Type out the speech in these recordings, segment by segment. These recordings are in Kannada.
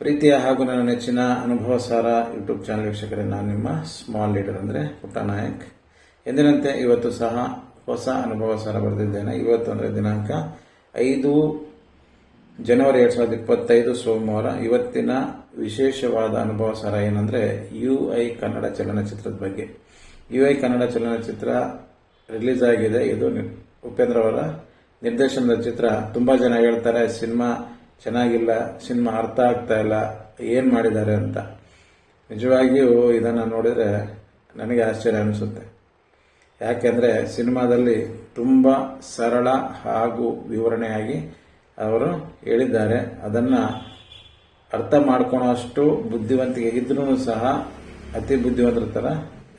ಪ್ರೀತಿಯ ಹಾಗೂ ನನ್ನ ನೆಚ್ಚಿನ ಅನುಭವ ಸಾರ ಯೂಟ್ಯೂಬ್ ಚಾನಲ್ ವೀಕ್ಷಕರೇ, ನಾನು ನಿಮ್ಮ ಸ್ಮಾಲ್ ಲೀಡರ್ ಅಂದರೆ ಪುಟ್ಟ ನಾಯಕ್. ಎಂದಿನಂತೆ ಇವತ್ತು ಸಹ ಹೊಸ ಅನುಭವ ಸಾರ ಬರೆದಿದ್ದೇನೆ. ಇವತ್ತು ಅಂದರೆ ದಿನಾಂಕ ಐದು ಜನವರಿ ಎರಡು ಸಾವಿರದ ಇಪ್ಪತ್ತೈದು ಸೋಮವಾರ. ಇವತ್ತಿನ ವಿಶೇಷವಾದ ಅನುಭವ ಸಾರ ಏನಂದರೆ ಯು ಐ ಕನ್ನಡ ಚಲನಚಿತ್ರದ ಬಗ್ಗೆ. ಯು ಐ ಕನ್ನಡ ಚಲನಚಿತ್ರ ರಿಲೀಸ್ ಆಗಿದೆ. ಇದು ಉಪೇಂದ್ರ ಅವರ ನಿರ್ದೇಶನದ ಚಿತ್ರ. ತುಂಬಾ ಜನ ಹೇಳ್ತಾರೆ, ಸಿನಿಮಾ ಚೆನ್ನಾಗಿಲ್ಲ, ಸಿನಿಮಾ ಅರ್ಥ ಆಗ್ತಾ ಇಲ್ಲ, ಏನು ಮಾಡಿದ್ದಾರೆ ಅಂತ. ನಿಜವಾಗಿಯೂ ಇದನ್ನ ನೋಡಿದರೆ ನನಗೆ ಆಶ್ಚರ್ಯ ಅನಿಸುತ್ತೆ. ಯಾಕೆಂದ್ರೆ ಸಿನಿಮಾದಲ್ಲಿ ತುಂಬಾ ಸರಳ ಹಾಗೂ ವಿವರಣೆಯಾಗಿ ಅವರು ಹೇಳಿದ್ದಾರೆ. ಅದನ್ನ ಅರ್ಥ ಮಾಡ್ಕೊಳೋಷ್ಟು ಬುದ್ಧಿವಂತಿಕೆ ಇದ್ರೂ ಸಹ ಅತಿ ಬುದ್ಧಿವಂತರ ತರ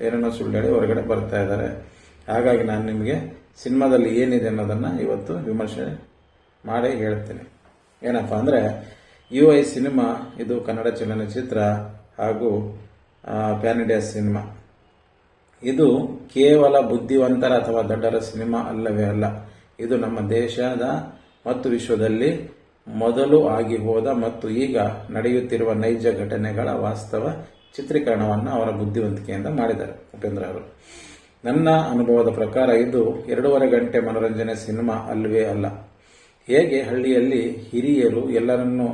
ಏನೇನೋ ಸುಳ್ಳು ಹೇಳಿ ಹೊರಗಡೆ ಬರ್ತಾ ಇದ್ದಾರೆ. ಹಾಗಾಗಿ ನಾನು ನಿಮಗೆ ಸಿನಿಮಾದಲ್ಲಿ ಏನಿದೆ ಅನ್ನೋದನ್ನ ಇವತ್ತು ವಿಮರ್ಶೆ ಮಾಡಿ ಹೇಳ್ತೀನಿ. ಏನಪ್ಪ ಅಂದರೆ ಯು ಐ ಸಿನಿಮಾ ಇದು ಕನ್ನಡ ಚಲನಚಿತ್ರ ಹಾಗೂ ಪ್ಯಾನ್ ಇಂಡಿಯಾ ಸಿನಿಮಾ ಇದು ಕೇವಲ ಬುದ್ಧಿವಂತರ ಅಥವಾ ದೊಡ್ಡರ ಸಿನಿಮಾ ಅಲ್ಲವೇ ಅಲ್ಲ. ಇದು ನಮ್ಮ ದೇಶದ ಮತ್ತು ವಿಶ್ವದಲ್ಲಿ ಮೊದಲು ಆಗಿ ಹೋದ ಮತ್ತು ಈಗ ನಡೆಯುತ್ತಿರುವ ನೈಜ ಘಟನೆಗಳ ವಾಸ್ತವ ಚಿತ್ರೀಕರಣವನ್ನು ಅವರ ಬುದ್ಧಿವಂತಿಕೆಯಿಂದ ಮಾಡಿದ್ದಾರೆ, ಉಪೇಂದ್ರ ಅವರು. ನನ್ನ ಅನುಭವದ ಪ್ರಕಾರ ಇದು ಎರಡೂವರೆ ಗಂಟೆ ಮನೋರಂಜನೆ ಸಿನಿಮಾ ಅಲ್ಲವೇ ಅಲ್ಲ. ಹೇಗೆ ಹಳ್ಳಿಯಲ್ಲಿ ಹಿರಿಯರು ಎಲ್ಲರನ್ನೂ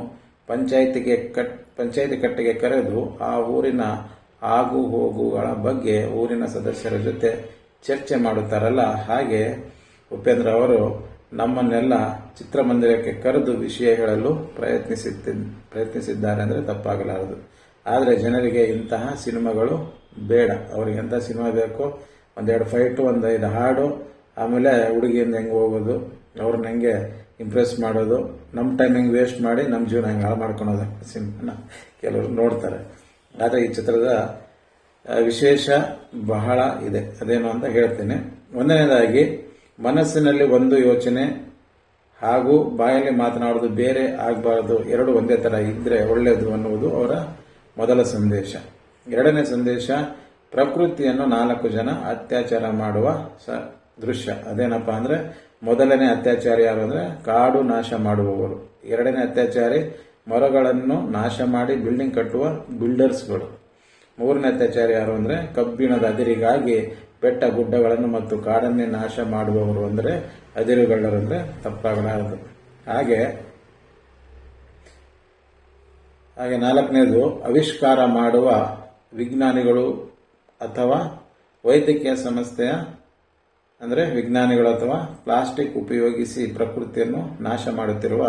ಪಂಚಾಯಿತಿಗೆ ಕಟ್, ಪಂಚಾಯಿತಿ ಕಟ್ಟೆಗೆ ಕರೆದು ಆ ಊರಿನ ಆಗು ಹೋಗುಗಳ ಬಗ್ಗೆ ಊರಿನ ಸದಸ್ಯರ ಜೊತೆ ಚರ್ಚೆ ಮಾಡುತ್ತಾರಲ್ಲ, ಹಾಗೆ ಉಪೇಂದ್ರ ಅವರು ನಮ್ಮನ್ನೆಲ್ಲ ಚಿತ್ರಮಂದಿರಕ್ಕೆ ಕರೆದು ವಿಷಯ ಹೇಳಲು ಪ್ರಯತ್ನಿಸುತ್ತ ಪ್ರಯತ್ನಿಸಿದ್ದಾರೆ ಅಂದರೆ ತಪ್ಪಾಗಲಾರದು. ಆದರೆ ಜನರಿಗೆ ಇಂತಹ ಸಿನಿಮಾಗಳು ಬೇಡ. ಅವ್ರಿಗೆ ಎಂಥ ಸಿನಿಮಾ ಬೇಕು, ಒಂದೆರಡು ಫೈಟು ಒಂದು ಐದು ಹಾಡು, ಆಮೇಲೆ ಹುಡುಗಿಯಿಂದ ಹೆಂಗೆ ಹೋಗೋದು, ಅವ್ರನ್ನ ಹೆಂಗೆ ಇಂಪ್ರೆಸ್ ಮಾಡೋದು. ನಮ್ಮ ಟೈಮಿಂಗ್ ವೇಸ್ಟ್ ಮಾಡಿ ನಮ್ಮ ಜೀವನ ಹೆಂಗೆ ಹಾಳು ಮಾಡ್ಕೊಳೋದು. ಸಿನಿಮಾನ ಕೆಲವರು ನೋಡ್ತಾರೆ. ಆದರೆ ಈ ಚಿತ್ರದ ವಿಶೇಷ ಬಹಳ ಇದೆ. ಅದೇನು ಅಂತ ಹೇಳ್ತೇನೆ. ಒಂದನೇದಾಗಿ, ಮನಸ್ಸಿನಲ್ಲಿ ಒಂದು ಯೋಚನೆ ಹಾಗೂ ಬಾಯಲ್ಲಿ ಮಾತನಾಡೋದು ಬೇರೆ ಆಗಬಾರದು. ಎರಡು ಒಂದೇ ಥರ ಇದ್ದರೆ ಒಳ್ಳೆಯದು ಅನ್ನುವುದು ಅವರ ಮೊದಲ ಸಂದೇಶ. ಎರಡನೇ ಸಂದೇಶ, ಪ್ರಕೃತಿಯನ್ನು ನಾಲ್ಕು ಜನ ಅತ್ಯಾಚಾರ ಮಾಡುವ ಸ ದೃಶ್ಯ. ಅದೇನಪ್ಪ ಅಂದ್ರೆ, ಮೊದಲನೇ ಅತ್ಯಾಚಾರಿ ಯಾರು ಅಂದ್ರೆ, ಕಾಡು ನಾಶ ಮಾಡುವವರು. ಎರಡನೇ ಅತ್ಯಾಚಾರಿ, ಮರಗಳನ್ನು ನಾಶ ಮಾಡಿ ಬಿಲ್ಡಿಂಗ್ ಕಟ್ಟುವ ಬಿಲ್ಡರ್ಸ್ಗಳು ಮೂರನೇ ಅತ್ಯಾಚಾರಿ ಯಾರು ಅಂದ್ರೆ, ಕಬ್ಬಿಣದ ಅದಿರಿಗಾಗಿ ಬೆಟ್ಟ ಗುಡ್ಡಗಳನ್ನು ಮತ್ತು ಕಾಡನ್ನೇ ನಾಶ ಮಾಡುವವರು ಅಂದ್ರೆ, ಅದಿರುಗಳ್ಳರು ಅಂದ್ರೆ ತಪ್ಪಾಗಲಾರದು. ಹಾಗೆ ಹಾಗೆ ನಾಲ್ಕನೇದು, ಆವಿಷ್ಕಾರ ಮಾಡುವ ವಿಜ್ಞಾನಿಗಳು ಅಥವಾ ವೈದ್ಯಕೀಯ ಸಂಸ್ಥೆಯ ಅಂದರೆ ವಿಜ್ಞಾನಿಗಳು ಅಥವಾ ಪ್ಲಾಸ್ಟಿಕ್ ಉಪಯೋಗಿಸಿ ಪ್ರಕೃತಿಯನ್ನು ನಾಶ ಮಾಡುತ್ತಿರುವ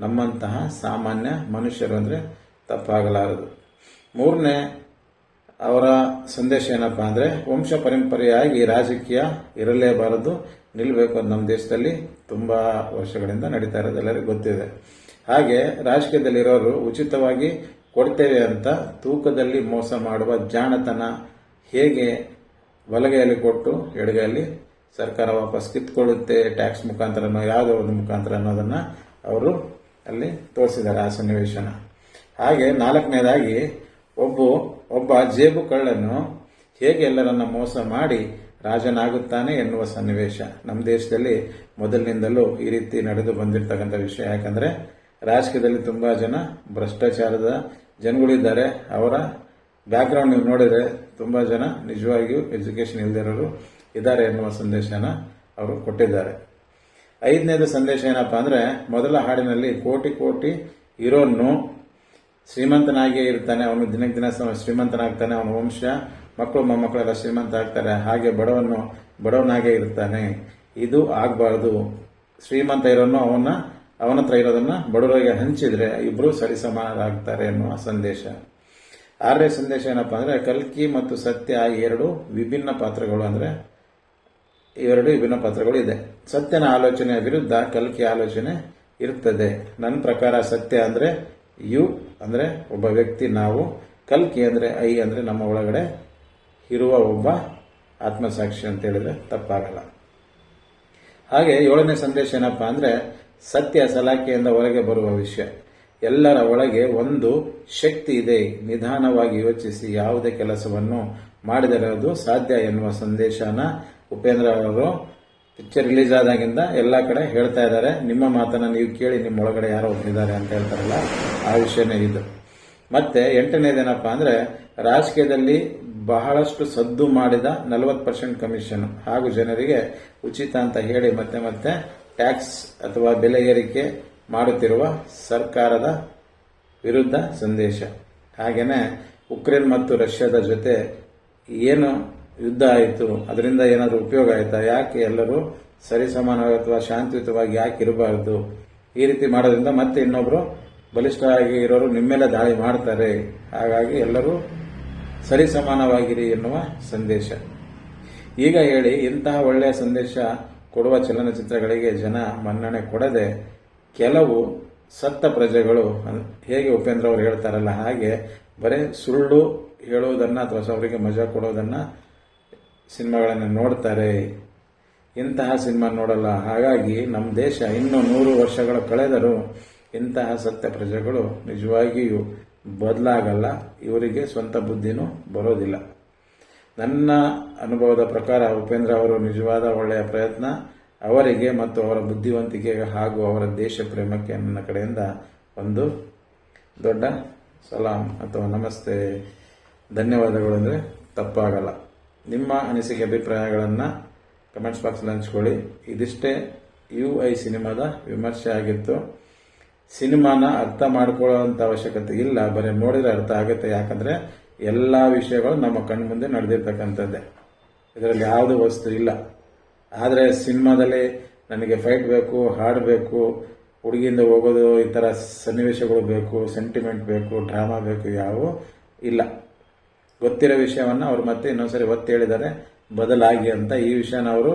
ನಮ್ಮಂತಹ ಸಾಮಾನ್ಯ ಮನುಷ್ಯರು ಅಂದರೆ ತಪ್ಪಾಗಲಾರದು. ಮೂರನೇ ಅವರ ಸಂದೇಶ ಏನಪ್ಪ ಅಂದರೆ, ವಂಶ ಪರಂಪರೆಯಾಗಿ ರಾಜಕೀಯ ಇರಲೇಬಾರದು ನಿಲ್ಲಬೇಕು ಅದು ನಮ್ಮ ದೇಶದಲ್ಲಿ ತುಂಬ ವರ್ಷಗಳಿಂದ ನಡೀತಾ ಇರೋದು ಎಲ್ಲರಿಗೂ ಗೊತ್ತಿದೆ. ಹಾಗೆ ರಾಜಕೀಯದಲ್ಲಿರೋರು ಉಚಿತವಾಗಿ ಕೊಡ್ತೇವೆ ಅಂತ ತೂಕದಲ್ಲಿ ಮೋಸ ಮಾಡುವ ಜಾಣತನ ಹೇಗೆ ಬಲಗೈಯಲ್ಲಿ ಕೊಟ್ಟು ಎಡಗೈಯಲ್ಲಿ ಸರ್ಕಾರ ವಾಪಸ್ ಕಿತ್ಕೊಳ್ಳುತ್ತೆ ಟ್ಯಾಕ್ಸ್ ಮುಖಾಂತರನೋ ಯಾವುದೋ ಒಂದು ಮುಖಾಂತರ ಅನ್ನೋದನ್ನ ಅವರು ಅಲ್ಲಿ ತೋರಿಸಿದ್ದಾರೆ ಆ ಸನ್ನಿವೇಶನ. ಹಾಗೆ ನಾಲ್ಕನೇದಾಗಿ ಒಬ್ಬ ಒಬ್ಬ ಜೇಬು ಕಳ್ಳನ್ನು ಹೇಗೆ ಎಲ್ಲರನ್ನ ಮೋಸ ಮಾಡಿ ರಾಜನಾಗುತ್ತಾನೆ ಎನ್ನುವ ಸನ್ನಿವೇಶ. ನಮ್ಮ ದೇಶದಲ್ಲಿ ಮೊದಲಿನಿಂದಲೂ ಈ ರೀತಿ ನಡೆದು ಬಂದಿರತಕ್ಕಂಥ ವಿಷಯ. ಯಾಕಂದ್ರೆ ರಾಜಕೀಯದಲ್ಲಿ ತುಂಬಾ ಜನ ಭ್ರಷ್ಟಾಚಾರದ ಜನಗಳಿದ್ದಾರೆ ಅವರ ಬ್ಯಾಕ್ಗ್ರೌಂಡ್ ನೀವು ನೋಡಿದರೆ ತುಂಬಾ ಜನ ನಿಜವಾಗಿಯೂ ಎಜುಕೇಶನ್ ಇಲ್ದಿರೋರು ಇದ್ದಾರೆ ಎನ್ನುವ ಸಂದೇಶನ ಅವರು ಕೊಟ್ಟಿದ್ದಾರೆ. ಐದನೇದು ಸಂದೇಶ ಏನಪ್ಪಾ ಅಂದ್ರೆ, ಮೊದಲ ಹಾಡಿನಲ್ಲಿ ಕೋಟಿ ಕೋಟಿ ಇರೋನು, ಶ್ರೀಮಂತನಾಗಿಯೇ ಇರ್ತಾನೆ, ಅವನು ದಿನಕ್ಕೆ ದಿನ ಶ್ರೀಮಂತನಾಗ್ತಾನೆ, ಅವನ ವಂಶ, ಮಕ್ಕಳು ಮೊಮ್ಮಕ್ಕಳೆಲ್ಲ ಶ್ರೀಮಂತ ಆಗ್ತಾರೆ ಹಾಗೆ ಬಡವನು, ಬಡವನಾಗೇ ಇರ್ತಾನೆ. ಇದು ಆಗಬಾರ್ದು. ಶ್ರೀಮಂತ ಇರೋನು ಅವನ ಅವನ ಹತ್ರ ಇರೋದನ್ನ ಬಡವರಿಗೆ ಹಂಚಿದ್ರೆ ಇಬ್ರು ಸರಿಸಮಾನರಾಗ್ತಾರೆ ಎನ್ನುವ ಸಂದೇಶ. ಆರನೇ ಸಂದೇಶ ಏನಪ್ಪಾ ಅಂದ್ರೆ, ಕಲ್ಕಿ ಮತ್ತು ಸತ್ಯ ಎರಡು ವಿಭಿನ್ನ ಪಾತ್ರಗಳು ಅಂದ್ರೆ ಇವೆರಡು ವಿಭಿನ್ನ ಪಾತ್ರಗಳು ಇದೆ. ಸತ್ಯನ ಆಲೋಚನೆಯ ವಿರುದ್ಧ ಕಲ್ಕಿ ಆಲೋಚನೆ ಇರುತ್ತದೆ. ನನ್ನ ಪ್ರಕಾರ ಸತ್ಯ ಅಂದ್ರೆ ಯು ಅಂದ್ರೆ ಒಬ್ಬ ವ್ಯಕ್ತಿ ನಾವು. ಕಲ್ಕಿ ಅಂದ್ರೆ ಐ ಅಂದ್ರೆ ನಮ್ಮ ಒಳಗಡೆ ಇರುವ ಒಬ್ಬ ಆತ್ಮಸಾಕ್ಷಿ ಅಂತ ಹೇಳಿದ್ರೆ ತಪ್ಪಾಗಲ್ಲ. ಹಾಗೆ ಏಳನೇ ಸಂದೇಶ ಏನಪ್ಪಾ ಅಂದ್ರೆ ಸತ್ಯ ಸಲಾಖೆಯಿಂದ ಹೊರಗೆ ಬರುವ ವಿಷಯ. ಎಲ್ಲರ ಒಳಗೆ ಒಂದು ಶಕ್ತಿ ಇದೆ. ನಿಧಾನವಾಗಿ ಯೋಚಿಸಿ ಯಾವುದೇ ಕೆಲಸವನ್ನು ಮಾಡಿದರೆ ಅದು ಸಾಧ್ಯ ಎನ್ನುವ ಸಂದೇಶನ ಉಪೇಂದ್ರ ಅವರು ಪಿಕ್ಚರ್ ರಿಲೀಸ್ ಆದಾಗಿಂದ ಎಲ್ಲ ಕಡೆ ಹೇಳ್ತಾ ಇದ್ದಾರೆ. ನಿಮ್ಮ ಮಾತನ್ನ ನೀವು ಕೇಳಿ ನಿಮ್ಮ ಒಳಗಡೆ ಯಾರೋ ಒಬ್ಬರಿದ್ದಾರೆ ಅಂತ ಹೇಳ್ತಾರಲ್ಲ, ಆ ವಿಷಯನೇ ಇದು. ಮತ್ತೆ ಎಂಟನೇದೇನಪ್ಪ ಅಂದ್ರೆ ರಾಜಕೀಯದಲ್ಲಿ ಬಹಳಷ್ಟು ಸದ್ದು ಮಾಡಿದ ನಲವತ್ತು ಪರ್ಸೆಂಟ್ ಕಮಿಷನ್. ಹಾಗೂ ಜನರಿಗೆ ಉಚಿತ ಅಂತ ಹೇಳಿ ಮತ್ತೆ ಮತ್ತೆ ಟ್ಯಾಕ್ಸ್ ಅಥವಾ ಬೆಲೆ ಏರಿಕೆ ಮಾಡುತ್ತಿರುವ ಸರ್ಕಾರದ ವಿರುದ್ಧ ಸಂದೇಶ. ಹಾಗೇನೆ ಉಕ್ರೇನ್ ಮತ್ತು ರಷ್ಯಾದ ಜೊತೆ ಏನು ಯುದ್ಧ ಆಯಿತು. ಅದರಿಂದ ಏನಾದರೂ ಉಪಯೋಗ ಆಯ್ತಾ? ಯಾಕೆ ಎಲ್ಲರೂ ಸರಿಸಮಾನವಾಗಿ ಅಥವಾ ಶಾಂತಿಯುತವಾಗಿ ಯಾಕೆ ಇರಬಾರದು? ಈ ರೀತಿ ಮಾಡೋದ್ರಿಂದ ಮತ್ತೆ ಇನ್ನೊಬ್ಬರು ಬಲಿಷ್ಠರಾಗಿ ಇರೋರು ನಿಮ್ಮೆಲ್ಲ ಮೇಲೆ ದಾಳಿ ಮಾಡ್ತಾರೆ. ಹಾಗಾಗಿ ಎಲ್ಲರೂ ಸರಿಸಮಾನವಾಗಿರಿ ಎನ್ನುವ ಸಂದೇಶ. ಈಗ ಹೇಳಿ, ಇಂತಹ ಒಳ್ಳೆಯ ಸಂದೇಶ ಕೊಡುವ ಚಲನಚಿತ್ರಗಳಿಗೆ ಜನ ಮನ್ನಣೆ ಕೊಡದೆ ಕೆಲವು ಸತ್ತ ಪ್ರಜೆಗಳು ಹೇಗೆ ಉಪೇಂದ್ರ ಅವರು ಹೇಳ್ತಾರಲ್ಲ ಹಾಗೆ ಬರೀ ಸುಳ್ಳು ಹೇಳುವುದನ್ನ ಅಥವಾ ಅವರಿಗೆ ಮಜಾ ಕೊಡೋದನ್ನ ಸಿನಿಮಾಗಳನ್ನು ನೋಡ್ತಾರೆ, ಇಂತಹ ಸಿನಿಮಾ ನೋಡಲ್ಲ. ಹಾಗಾಗಿ ನಮ್ಮ ದೇಶ ಇನ್ನೂ ನೂರು ವರ್ಷಗಳು ಕಳೆದರೂ ಇಂತಹ ಸತ್ಯ ಪ್ರಜೆಗಳು ನಿಜವಾಗಿಯೂ ಬದಲಾಗಲ್ಲ. ಇವರಿಗೆ ಸ್ವಂತ ಬುದ್ಧಿನೂ ಬರೋದಿಲ್ಲ. ನನ್ನ ಅನುಭವದ ಪ್ರಕಾರ ಉಪೇಂದ್ರ ಅವರು ನಿಜವಾದ ಒಳ್ಳೆಯ ಪ್ರಯತ್ನ. ಅವರಿಗೆ ಮತ್ತು ಅವರ ಬುದ್ಧಿವಂತಿಕೆಗೆ ಹಾಗೂ ಅವರ ದೇಶ ಪ್ರೇಮಕ್ಕೆ ನನ್ನ ಕಡೆಯಿಂದ ಒಂದು ದೊಡ್ಡ ಸಲಾಂ ಅಥವಾ ನಮಸ್ತೆ. ಧನ್ಯವಾದಗಳು ಅಂದರೆ ತಪ್ಪಾಗಲ್ಲ. ನಿಮ್ಮ ಅನಿಸಿಕೆ ಅಭಿಪ್ರಾಯಗಳನ್ನು ಕಮೆಂಟ್ಸ್ ಬಾಕ್ಸ್ನಲ್ಲಿ ಹಂಚ್ಕೊಳ್ಳಿ. ಇದಿಷ್ಟೇ ಯು ಐ ಸಿನಿಮಾದ ವಿಮರ್ಶೆ ಆಗಿತ್ತು. ಸಿನಿಮಾನ ಅರ್ಥ ಮಾಡ್ಕೊಳ್ಳೋವಂಥ ಅವಶ್ಯಕತೆ ಇಲ್ಲ. ಬರೀ ನೋಡಿದ್ರೆ ಅರ್ಥ ಆಗುತ್ತೆ. ಯಾಕಂದ್ರೆ ಎಲ್ಲ ವಿಷಯಗಳು ನಮ್ಮ ಕಣ್ಣು ಮುಂದೆ ನಡೆದಿರ್ತಕ್ಕಂಥದ್ದೇ. ಇದರಲ್ಲಿ ಯಾವುದೇ ವಸ್ತು ಇಲ್ಲ. ಆದರೆ ಸಿನಿಮಾದಲ್ಲಿ ನನಗೆ ಫೈಟ್ ಬೇಕು ಹಾಡು ಬೇಕು ಹುಡುಗಿಯಿಂದ ಹೋಗೋದು, ಈ ಥರ ಸನ್ನಿವೇಶಗಳು ಬೇಕು ಸೆಂಟಿಮೆಂಟ್ ಬೇಕು ಡ್ರಾಮಾ ಬೇಕು ಯಾವುವು ಇಲ್ಲ. ಗೊತ್ತಿರೋ ವಿಷಯವನ್ನು ಅವ್ರು ಮತ್ತೆ ಇನ್ನೊಂದ್ಸರಿ ಒತ್ತಿ ಹೇಳಿದ್ದಾರೆ, ಬದಲಾಗಿ ಅಂತ. ಈ ವಿಷಯನ ಅವರು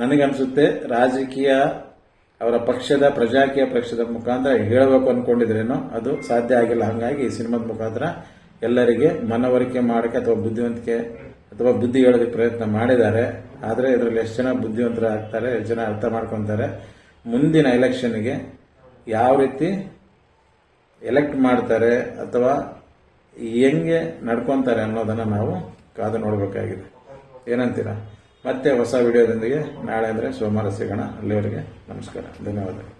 ನನಗನ್ಸುತ್ತೆ ರಾಜಕೀಯ ಅವರ ಪಕ್ಷದ, ಪ್ರಜಾಕೀಯ ಪಕ್ಷದ ಮುಖಾಂತರ ಹೇಳಬೇಕು ಅನ್ಕೊಂಡಿದ್ರೇನೋ ಅದು ಸಾಧ್ಯ ಆಗಿಲ್ಲ. ಹಾಗಾಗಿ ಈ ಸಿನಿಮಾದ ಮುಖಾಂತರ ಎಲ್ಲರಿಗೆ ಮನವರಿಕೆ ಮಾಡಕ್ಕೆ ಅಥವಾ ಬುದ್ಧಿವಂತಿಕೆ ಅಥವಾ ಬುದ್ಧಿ ಹೇಳೋದಕ್ಕೆ ಪ್ರಯತ್ನ ಮಾಡಿದ್ದಾರೆ. ಆದರೆ ಇದರಲ್ಲಿ ಎಷ್ಟು ಜನ ಬುದ್ಧಿವಂತರ ಆಗ್ತಾರೆ ಎಷ್ಟು ಜನ ಅರ್ಥ ಮಾಡ್ಕೊತಾರೆ. ಮುಂದಿನ ಎಲೆಕ್ಷನ್ಗೆ ಯಾವ ರೀತಿ ಎಲೆಕ್ಟ್ ಮಾಡ್ತಾರೆ ಅಥವಾ ಹೆಂಗೆ ನಡ್ಕೊಂತಾರೆ ಅನ್ನೋದನ್ನ ನಾವು ಕಾದು ನೋಡಬೇಕಾಗಿದೆ. ಏನಂತೀರಾ? ಮತ್ತೆ ಹೊಸ ವಿಡಿಯೋದೊಂದಿಗೆ ನಾಳೆ ಅಂದರೆ ಸೋಮವಾರ ಸಿಗೋಣ. ಅಲ್ಲಿವರೆಗೆ ನಮಸ್ಕಾರ. ಧನ್ಯವಾದಗಳು.